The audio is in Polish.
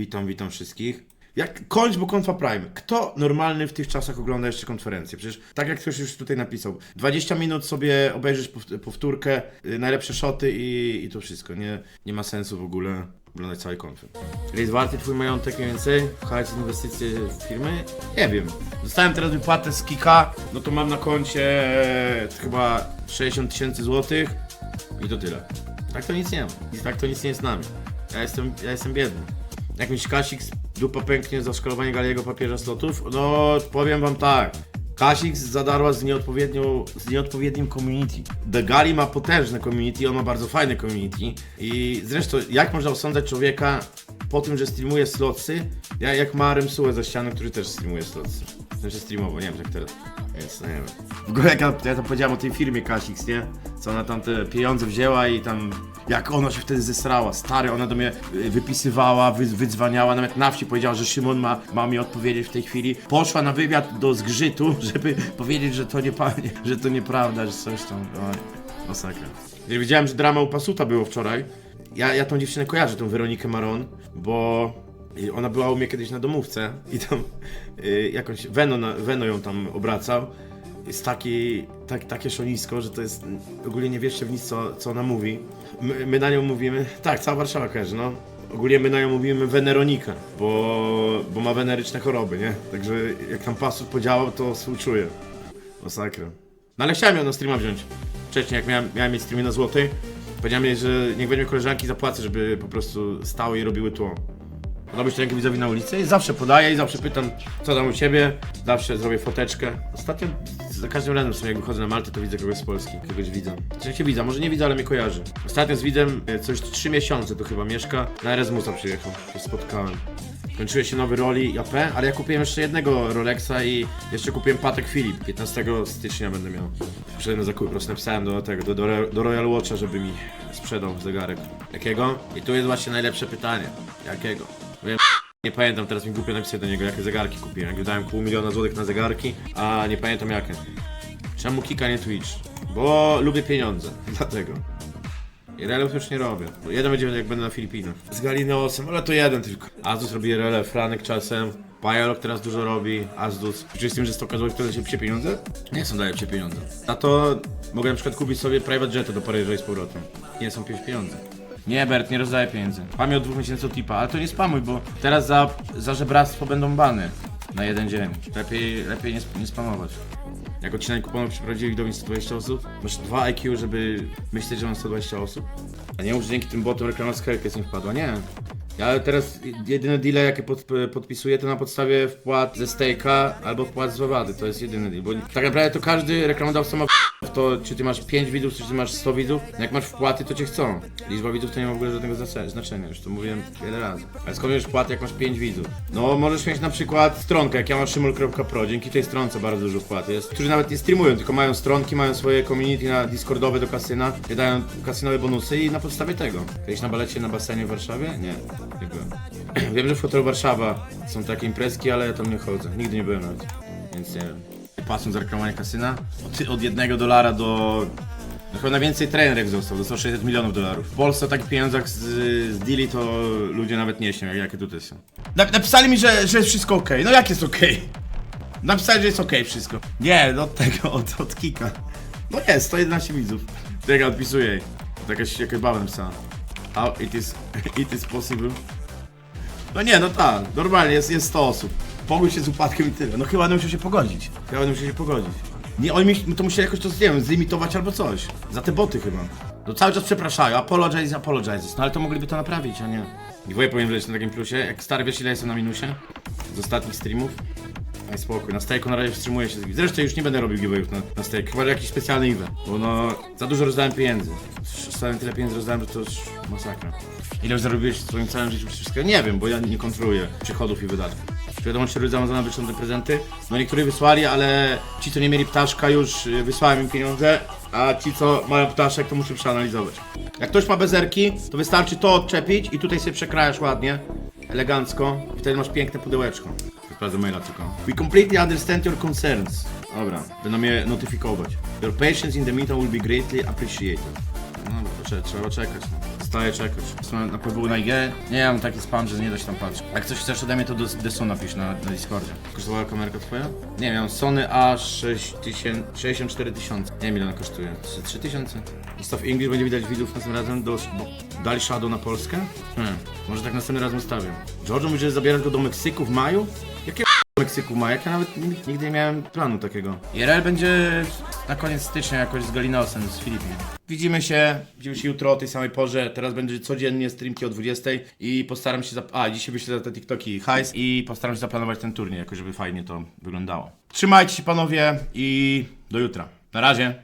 Witam, witam wszystkich. Jak kończ, bo konfa Prime. Kto normalny w tych czasach ogląda jeszcze konferencję? Przecież tak jak ktoś już tutaj napisał, 20 minut sobie obejrzysz pow- powtórkę, y, najlepsze szoty i, i to wszystko. Nie, nie ma sensu w ogóle oglądać całej konfy. Jest warty twój majątek mniej więcej? Pchać inwestycje w firmy? Nie wiem. Dostałem teraz wypłatę z Kika, no to mam na koncie e, chyba 60 tysięcy złotych i to tyle. Tak to nic nie ma. I tak to nic nie jest z nami. Ja jestem, ja jestem biedny. Jakimś Kasik z dupa pęknie za szkalowanie Galiego papieża slotów? No, powiem wam tak. Kasik zadarła z, nieodpowiednią, z nieodpowiednim community. The Gali ma potężne community, on ma bardzo fajne community. I zresztą, jak można osądzać człowieka po tym, że streamuje slotsy, ja, jak ma Remsułę za ścianą, który też streamuje slotsy. Znaczy streamowo, nie wiem jak teraz. Więc nie wiem. W ogóle jak ja, ja to powiedziałem o tej firmie Kasix, nie? Co ona tam te pieniądze wzięła i tam... Jak ona się wtedy zesrała. Stary, ona do mnie y, wypisywała, wy, wydzwaniała, nawet na wsi powiedziała, że Szymon ma, ma mi odpowiedzieć w tej chwili. Poszła na wywiad do zgrzytu, żeby powiedzieć, że to nie panie, że to nieprawda, że coś tam... Oj, masakra. Ja widziałem, że drama u Pasuta było wczoraj. Ja, ja tą dziewczynę kojarzę, tą Weronikę Maron, bo i ona była u mnie kiedyś na domówce i tam y, jakąś Weno, na, ją tam obracał. Jest taki, tak, takie szonisko, że to jest ogólnie nie wierzcie w nic, co, co ona mówi. My, my na nią mówimy, tak, cała Warszawa kojarzy, no. Ogólnie my na nią mówimy Weneronika, bo, bo ma weneryczne choroby, nie? Także jak tam pasów podziałał, to współczuję. Masakra. No ale chciałem ją na streama wziąć. Wcześniej, jak miałem, miałem mieć streamy na złotej, powiedziałem jej, że niech weźmie koleżanki zapłacę, żeby po prostu stały i robiły tło. Robisz rękę widzowi na ulicy i zawsze podaję i zawsze pytam, co tam u ciebie. Zawsze zrobię foteczkę. Ostatnio za każdym razem w sumie jak wychodzę na Maltę, to widzę kogoś z Polski, kogoś widzę. Czy się widzę, może nie widzę, ale mnie kojarzy. Ostatnio z widzem e, coś 3 miesiące tu chyba mieszka. Na Erasmusa przyjechał, się spotkałem. Kończyły się nowy roli AP, ale ja kupiłem jeszcze jednego Rolexa i jeszcze kupiłem Patek Philip. 15 stycznia będę miał. Przyszedłem na zakupy, po prostu napisałem do tego, do, do, do Royal Watcha, żeby mi sprzedał zegarek. Jakiego? I tu jest właśnie najlepsze pytanie. Jakiego? Nie pamiętam, teraz mi głupio napisać do niego, jakie zegarki kupiłem. Jak wydałem pół miliona złotych na zegarki, a nie pamiętam jakie. Czemu Kika nie Twitch? Bo lubię pieniądze, dlatego. I relów już nie robię. Jeden będzie jak będę na Filipinach. Z Galineosem, ale to jeden tylko. Azus robi relę, Franek czasem. Pajolok teraz dużo robi, Azdus. Czy z tym, że 100 zł to się pieniądze? Nie są daje pieniądze. Za to mogę na przykład kupić sobie private jety do Paryża i z powrotem. Nie są psie pieniądze. Nie, Bert, nie rozdaję pieniędzy. Pamię od dwóch miesięcy tipa, ale to nie spamuj, bo teraz za, za żebractwo będą bany. Na jeden dzień. Lepiej, lepiej nie, nie spamować. Jak odcinek kuponów przeprowadzili widowni 120 osób, masz 2 IQ, żeby myśleć, że mam 120 osób. A nie mów, dzięki tym botom reklama z Helkes nie wpadła. Nie. Ja teraz jedyne deale jakie pod, podpisuję to na podstawie wpłat ze Stejka albo wpłat z Wawady. To jest jedyny deal, bo tak naprawdę to każdy reklamodawca ma to, czy ty masz 5 widzów, czy ty masz 100 widzów. Jak masz wpłaty, to cię chcą. Liczba widzów to nie ma w ogóle żadnego znaczenia, już to mówiłem wiele razy. Ale skąd wiesz wpłaty, jak masz 5 widzów? No, możesz mieć na przykład stronkę, jak ja mam szymol.pro, dzięki tej stronce bardzo dużo wpłat jest. Którzy nawet nie streamują, tylko mają stronki, mają swoje community na Discordowe do kasyna, dają kasynowe bonusy i na podstawie tego. Kiedyś na balecie na basenie w Warszawie? Nie, nie byłem. Wiem, że w hotelu Warszawa są takie imprezki, ale ja tam nie chodzę. Nigdy nie byłem nawet, więc nie wiem. Patrząc za reklamowanie kasyna, od, od jednego dolara do... No chyba najwięcej trenerek został, dostał 600 milionów dolarów. W Polsce o takich pieniądzach z, z deali to ludzie nawet nie śnią, jak, jakie tutaj są. napisali mi, że, że jest wszystko ok. No jak jest ok? Napisali, że jest ok wszystko. Nie, no od tego, od, od Kika. No jest, 111 widzów. Ja odpisuję jej. To jakaś, jakaś baba napisała. How it is, it is possible. No nie, no tak, normalnie jest, jest 100 osób. Pogódź się z upadkiem i tyle. No chyba będę musiał się pogodzić. Chyba będę musiał się pogodzić. Nie, oni mi, to musieli jakoś to, nie wiem, zlimitować albo coś. Za te boty chyba. No cały czas przepraszają, apologize, apologizes. No ale to mogliby to naprawić, a nie. Giveaway powinien wleć na takim plusie. Jak stary, wiesz ile jestem na minusie? Z ostatnich streamów? Daj spokój, na stake'u na razie wstrzymuję się z Zresztą już nie będę robił giveawayów na, na stake, chyba jakiś specjalny event. Bo no, za dużo rozdałem pieniędzy. Ostatnio tyle pieniędzy rozdałem, że to już masakra. Ile już zarobiłeś w swoim całym życiu wszystkiego? Nie wiem, bo ja nie kontroluję przychodów i wydatków. Wiadomo, czy ludzie Amazona wyślą te prezenty? No niektórzy wysłali, ale ci, co nie mieli ptaszka już y, wysłałem im pieniądze, a ci, co mają ptaszek, to muszę przeanalizować. Jak ktoś ma bezerki, to wystarczy to odczepić i tutaj sobie przekrajasz ładnie, elegancko i wtedy masz piękne pudełeczko. Sprawdzę maila tylko. We completely understand your concerns. Dobra, będą mnie notyfikować. Your patience in the meantime will be greatly appreciated. No dobra, trzeba, trzeba czekać. No. Zostaje czekać. Na PW na IG? Nie, mam taki spam, że nie da się tam patrzeć. Jak coś chcesz ode mnie, to do Desu napisz na, na Discordzie. Kosztowała kamerka twoja? Nie wiem, Sony A6000, 64 tysiące. Nie wiem ile ona kosztuje. 3000? Ustaw English, będzie widać widzów następnym razem. Do, bo, dali Shadow na Polskę? Hmm, może tak następnym razem ustawię. George mówi, że zabierasz go do Meksyku w maju? Jakie Meksyku ma? Jak ja nawet nig- nigdy nie miałem planu takiego. IRL będzie na koniec stycznia jakoś z Galinosem, z Filipem. Widzimy się, widzimy się jutro o tej samej porze. Teraz będzie codziennie streamki o 20 i postaram się. A, dzisiaj wyślę te TikToki hajs i postaram się zaplanować ten turniej, jakoś żeby fajnie to wyglądało. Trzymajcie się panowie i do jutra. Na razie.